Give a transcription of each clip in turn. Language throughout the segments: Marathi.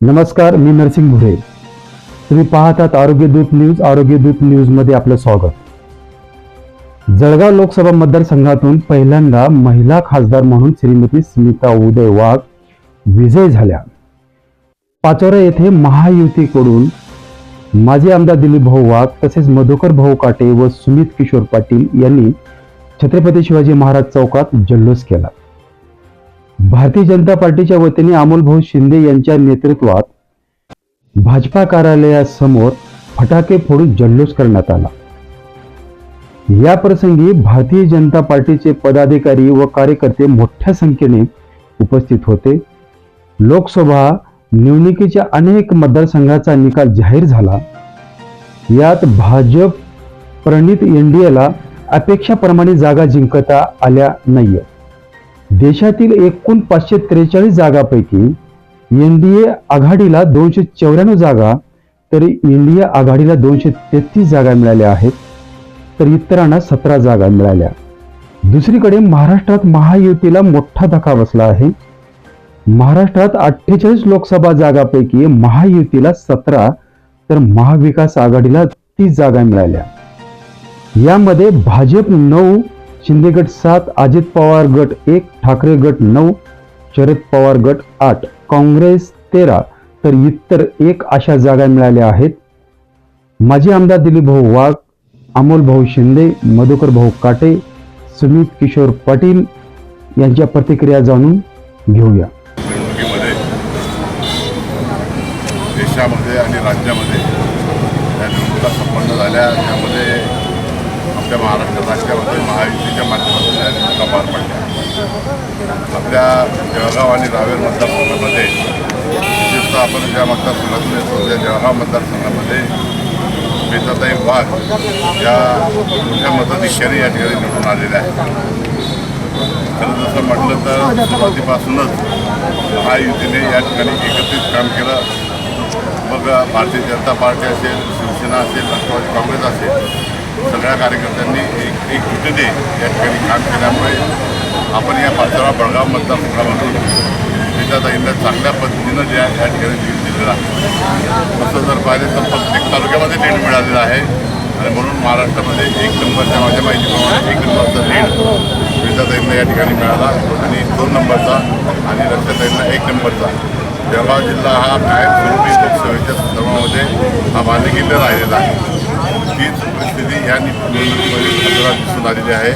नमस्कार मी नरसिंग भुरे. तुम्ही पाहतात आरोग्यदूत न्यूज आरोग्य न्यूजमध्ये आपलं स्वागत. जळगाव लोकसभा मतदारसंघातून पहिल्यांदा महिला खासदार म्हणून श्रीमती स्मिता उदय वाघ विजय झाल्या. पाचोरा येथे महायुतीकडून माजी आमदार दिलीप भाऊ वाघ तसेच मधुकर भाऊ काटे व सुमित किशोर पाटील यांनी छत्रपती शिवाजी महाराज चौकात जल्लोष केला. भारतीय जनता पार्टीच्या वतीने अमोलभाऊ शिंदे यांच्या नेतृत्वात भाजपा कार्यालयासमोर फटाके फोडून जल्लोष करण्यात आला. या प्रसंगी भारतीय जनता पार्टीचे पदाधिकारी व कार्यकर्ते मोठ्या संख्येने उपस्थित होते. लोकसभा निवडणुकीच्या अनेक मतदारसंघाचा निकाल जाहीर झाला. यात भाजप प्रणित एनडीएला अपेक्षाप्रमाणे जागा जिंकता आल्या नाहीये देशातील एकूण पाचशे त्रेचाळीस जागापैकी एनडीए आघाडीला दोनशे चौऱ्याण्णव जागा तर इंडिया आघाडीला दोनशे तेहतीस जागा मिळाल्या आहेत तर इतरांना सतरा जागा मिळाल्या. दुसरीकडे महाराष्ट्रात महायुतीला मोठा धक्का बसला आहे. महाराष्ट्रात अठ्ठेचाळीस लोकसभा जागापैकी महायुतीला सतरा तर महाविकास आघाडीला तीस जागा मिळाल्या. यामध्ये भाजप नऊ शिंदे गट सात अजित पवार गट एक ठाकरे गट नऊ शरद पवार गट आठ काँग्रेस तेरा. तर इतर एक अशा जागा मिळाल्या आहेत. माजी आमदार दिलीप भाऊ वाघ अमोल भाऊ शिंदे मधुकर भाऊ काटे सुमित किशोर पाटील यांच्या प्रतिक्रिया जाणून घेऊया. निवडणुकीमध्ये देशामध्ये आणि राज्यामध्ये या निवडणुका संपन्न झाल्या. त्यामध्ये आपल्या महाराष्ट्र राज्यामध्ये महायुतीच्या माध्यमातून या निवडणुका पार पडल्या आपल्या जळगाव आणि रावेर मतदारसंघामध्ये विशेषतः आपण ज्या मतदारसंघातून येतो त्या जळगाव मतदारसंघामध्ये बेताताई वाघ या मोठ्या मताधिक्याने या ठिकाणी निवडून आलेल्या आहेत. खरं जसं म्हटलं तर सुरुवातीपासूनच महायुतीने या ठिकाणी एकत्रित काम केलं. मग भारतीय जनता पार्टी असेल शिवसेना असेल राष्ट्रवादी काँग्रेस असेल सगळ्या कार्यकर्त्यांनी एक एकजुटीने या ठिकाणी काम केल्यामुळे आपण या पाचोरा बळगाव मतदारसंघामधून त्याच्यात चांगल्या पद्धतीनं जे आहे या ठिकाणी लीड दिलेलं आहे. तसं जर पाहिलं तर प्रत्येक तालुक्यामध्ये लीड मिळालेलं आहे. आणि म्हणून महाराष्ट्रामध्ये एक नंबरच्या माझ्या माहितीप्रमाणे एक नंबरचा लीड विद्याताईंना या ठिकाणी मिळाला आणि दोन नंबरचा आणि रक्षाताईंना एक नंबरचा. जळगाव जिल्हा हा कायमस्वरूपी लोकसेवेच्या संदर्भामध्ये हा बालेकिल्ला राहिलेला आहे. तीच परिस्थिती या निवडणुकीमध्ये आपल्याला दिसून आलेली आहे.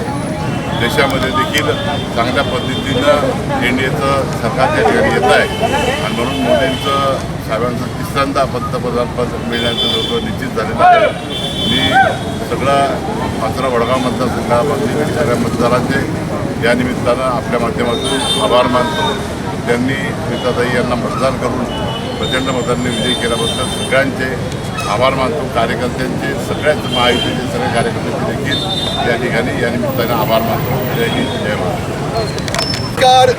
देशामध्ये देखील चांगल्या पद्धतीनं एन डी एचं सरकार त्या ठिकाणी येत आहे. आणि म्हणून मोदींचं साहेबांचं तिसऱ्यांदा पंतप्रधान पद मिळण्याचं लोक निश्चित झालेलं आहे. मी सगळं मात्र वडगाव मतदारसंघामधील सगळ्या मतदारांचे या निमित्तानं आपल्या माध्यमातून आभार मानतो. त्यांनी सीताताई यांना मतदान करून प्रचंड मतांनी विजयी केल्याबद्दल सगळ्यांचे आभार मानतो कार्यकर्त्यांचे सगळ्याच महायुतीचे सगळे कार्यकर्त्यांचे देखील या ठिकाणी या निमित्ताने आभार मानतो. जय हिंद जय महाराष्ट्र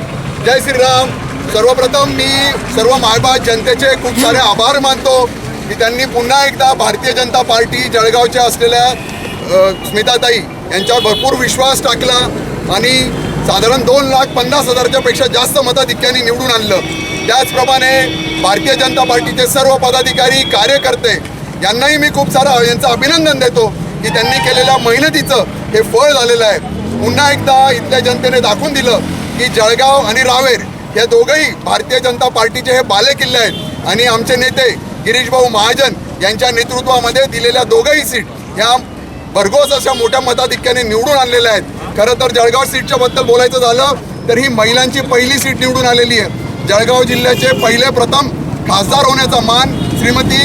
जय श्रीराम. सर्वप्रथम मी सर्व मायबा जनतेचे खूप सारे आभार मानतो की त्यांनी पुन्हा एकदा भारतीय जनता पार्टी जळगावच्या असलेल्या स्मिताताई यांच्यावर भरपूर विश्वास टाकला आणि साधारण दोन लाख पन्नास हजारच्या पेक्षा जास्त मताधिक्यांनी निवडून आणलं. त्याचप्रमाणे भारतीय जनता पार्टीचे सर्व पदाधिकारी कार्यकर्ते यांनाही मी खूप सारं यांचं अभिनंदन देतो की त्यांनी केलेल्या मेहनतीचं हे फळ झालेलं आहे. पुन्हा एकदा इथल्या जनतेने दाखवून दिलं की जळगाव आणि रावेर या दोघंही भारतीय जनता पार्टीचे हे बालेकिल्ले आहेत. आणि आमचे नेते गिरीशभाऊ महाजन यांच्या नेतृत्वामध्ये दिलेल्या दोघंही सीट ह्या भरघोस अशा मोठ्या मताधिक्याने निवडून आणलेल्या आहेत. खरं तर जळगाव सीटच्या बद्दल बोलायचं झालं तर ही महिलांची पहिली सीट निवडून आलेली आहे. जळगाव जिल्ह्याचे पहिले प्रथम खासदार होण्याचा मान श्रीमती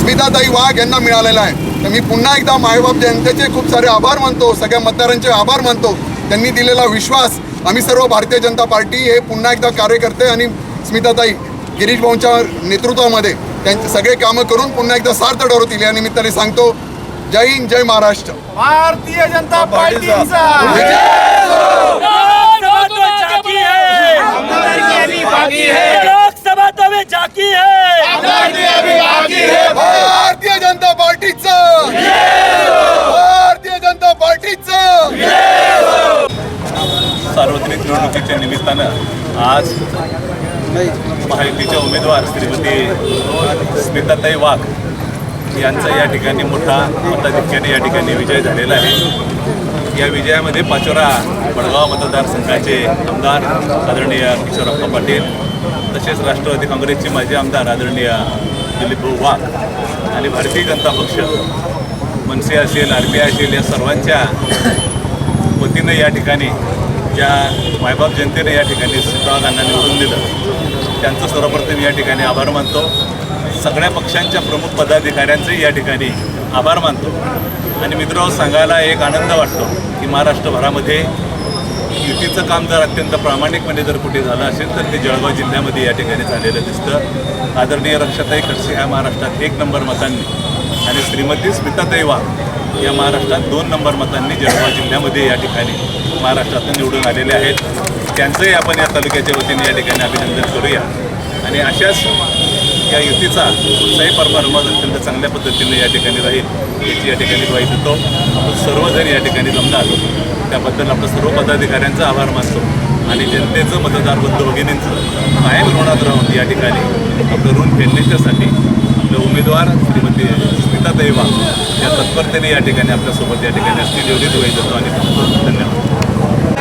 स्मिताताई वाघ यांना मिळालेला आहे. तर मी पुन्हा एकदा मायबाप जनतेचे खूप सारे आभार मानतो सगळ्या मतदारांचे आभार मानतो. त्यांनी दिलेला विश्वास आम्ही सर्व भारतीय जनता पार्टी हे पुन्हा एकदा कार्यकर्ते आणि स्मिताताई गिरीश भाऊंच्या नेतृत्वामध्ये त्यांचे सगळे कामं करून पुन्हा एकदा सार्थ ठरवतील या निमित्ताने सांगतो जय हिंद जय महाराष्ट्र. भारतीय जनता पार्टीचा. लोकसभा तो झाकी है लोकसभा तो भी झाकी है भारतीय जनता पार्टीचं भारतीय जनता पार्टीचं सार्वजनिक निवडणुकीच्या निमित्तानं आज महायुतीच्या उमेदवार श्रीमती स्मिताताई वाघ यांचा या ठिकाणी मोठा मताधिक्याने या ठिकाणी विजय झालेला आहे. या विजयामध्ये पाचोरा बडगाव मतदारसंघाचे आमदार आदरणीय किशोरप्पा पाटील तसेच राष्ट्रवादी काँग्रेसचे माजी आमदार आदरणीय दिलीपभाऊ वाघ आणि भारतीय जनता पक्ष मनसे असेल आर आय असेल या सर्वांच्या वतीनं या ठिकाणी ज्या मायबाप जनतेने या ठिकाणी सीतावागांना निवडून दिलं त्यांचं सर्वप्रथम या ठिकाणी आभार मानतो. सगळ्या पक्षांच्या प्रमुख पदाधिकाऱ्यांचंही या ठिकाणी आभार मानतो. आणि मित्र सांगायला एक आनंद वाटतो की महाराष्ट्रभरामध्ये युतीचं काम जर अत्यंत प्रामाणिकपणे जर कुठे झालं असेल तर ते जळगाव जिल्ह्यामध्ये या ठिकाणी झालेलं दिसतं. आदरणीय रक्षाताई खडसे ह्या महाराष्ट्रात एक नंबर मतांनी आणि श्रीमती स्मिताताई वाघ या महाराष्ट्रात दोन नंबर मतांनी जळगाव जिल्ह्यामध्ये या ठिकाणी महाराष्ट्रातून निवडून आलेले आहेत. त्यांचंही आपण या तालुक्याच्या वतीने या ठिकाणी अभिनंदन करूया. आणि अशाच या युतीचा कुठचाही परफॉर्मन्स अत्यंत चांगल्या पद्धतीने या ठिकाणी राहील याची या ठिकाणी ग्वाही देतो. आपण सर्वजण या ठिकाणी जमणार. त्याबद्दल आपलं सर्व पदाधिकाऱ्यांचा आभार मानतो. आणि जनतेचं मतदार बंधू भगिनींचं कायम ऋणात राहून या ठिकाणी आपलं ऋण फेडण्याच्यासाठी आपलं उमेदवार श्रीमती स्मिता दैवा या तत्परतेने या ठिकाणी आपल्यासोबत या ठिकाणी असतील एवढीच ग्वाही देतो आणि धन्यवाद.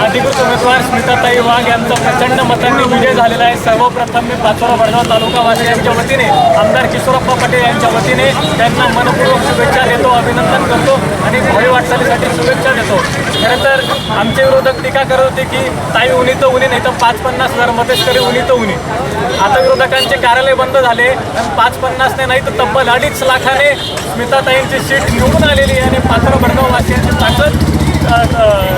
अधिकृत उमेदवार स्मिताताई वाघ यांचा प्रचंड मतांनी विजय झालेला आहे. सर्वप्रथम मी पाचोरा वडगाव तालुका वासियांच्या वतीने आमदार किशोरप्पा पटेल यांच्या वतीने त्यांना मनपूर्वक शुभेच्छा देतो अभिनंदन करतो आणि भावी वाटचालीसाठी शुभेच्छा देतो. खरं तर आमचे विरोधक टीका करत होते की ताई उनी तर उनी नाही तर पाच पन्नास हजार मतेशकरी उनी तर उनी. आता विरोधकांचे कार्यालय बंद झाले आणि पाच पन्नासने नाही तर तब्बल अडीच लाखाने स्मिताताईंची सीट निवडून आलेली आहे आणि पाचोरा बडगाव वासियांची ताकद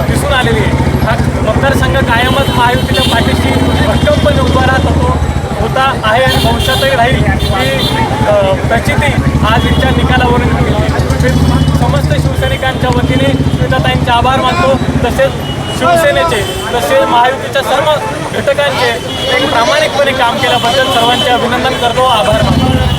दिसून आलेली आहे. हा मतदारसंघ कायमच महायुतीच्या पाठीशी भक्कमपणे उभा राहत होतो होता आहे आणि भविष्यातही राहील ही प्रचिती आज इथच्या निकालावरून समस्त शिवसैनिकांच्या वतीने स्मिताताईंचे आभार मानतो. तसेच शिवसेनेचे तसेच महायुतीच्या सर्व घटकांचे एक प्रामाणिकपणे काम केल्याबद्दल सर्वांचे अभिनंदन करतो. आभार मानतो.